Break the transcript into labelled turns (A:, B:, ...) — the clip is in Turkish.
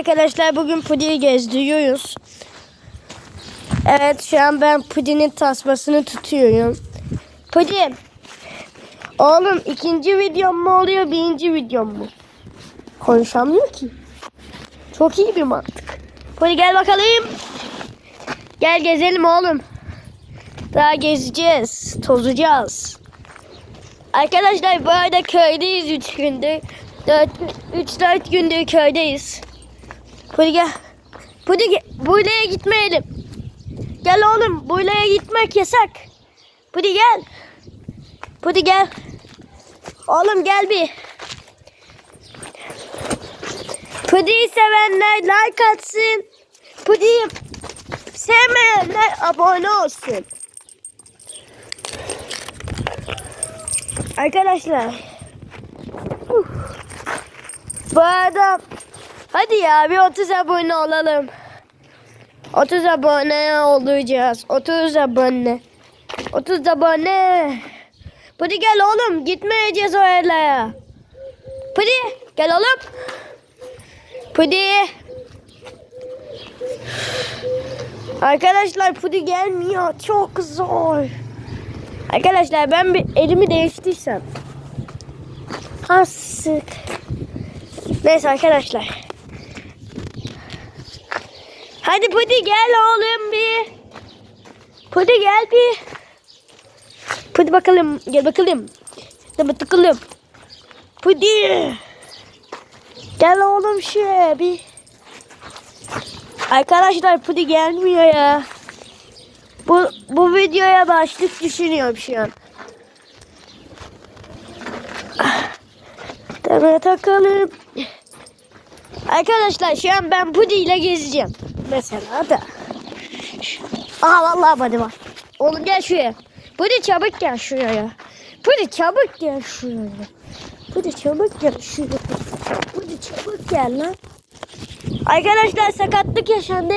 A: Arkadaşlar bugün Pudi'yi gezdiriyoruz. Evet şu an ben Pudi'nin tasmasını tutuyorum. Pudi. Oğlum ikinci videom mu oluyor birinci videom mu? Konuşamıyor ki. Çok iyi bir mantık. Pudi gel bakalım. Gel gezelim oğlum. Daha gezeceğiz. Tozacağız. Arkadaşlar bu arada köydeyiz 3 gündür. 3-4 gündür köydeyiz. Pudi gel. Gel. Buraya gitmeyelim. Gel oğlum. Buraya gitmek yasak. Pudi gel. Pudi gel. Oğlum gel bir. Pudi'yi sevenler like atsın. Pudi'yi sevmeyenler abone olsun. Arkadaşlar. Uf. Bu arada hadi ya bir 30 abone olalım. 30 abone olacağız. 30 abone. 30 abone. Pudi gel oğlum gitmeyeceğiz o yerlere. Pudi gel oğlum. Pudi. Arkadaşlar Pudi gelmiyor. Çok zor. Arkadaşlar ben bir elimi değiştirsem. Asık. Neyse arkadaşlar. Hadi Pudi gel oğlum bir. Pudi gel bir. Pudi bakalım. Gel bakalım. Gel bakalım. Pudi. Gel oğlum şuraya bir. Arkadaşlar Pudi gelmiyor ya. Bu, bu videoya başlık düşünüyorum şu an. Deme takalım. Arkadaşlar şu an ben Pudi ile gezeceğim. Mesela da. Aha vallahi Pudi var. Oğlum gel şuraya. Pudi çabuk gel şuraya. Pudi çabuk gel şuraya. Pudi çabuk gel şuraya. Pudi çabuk gel lan. Arkadaşlar sakatlık yaşandı.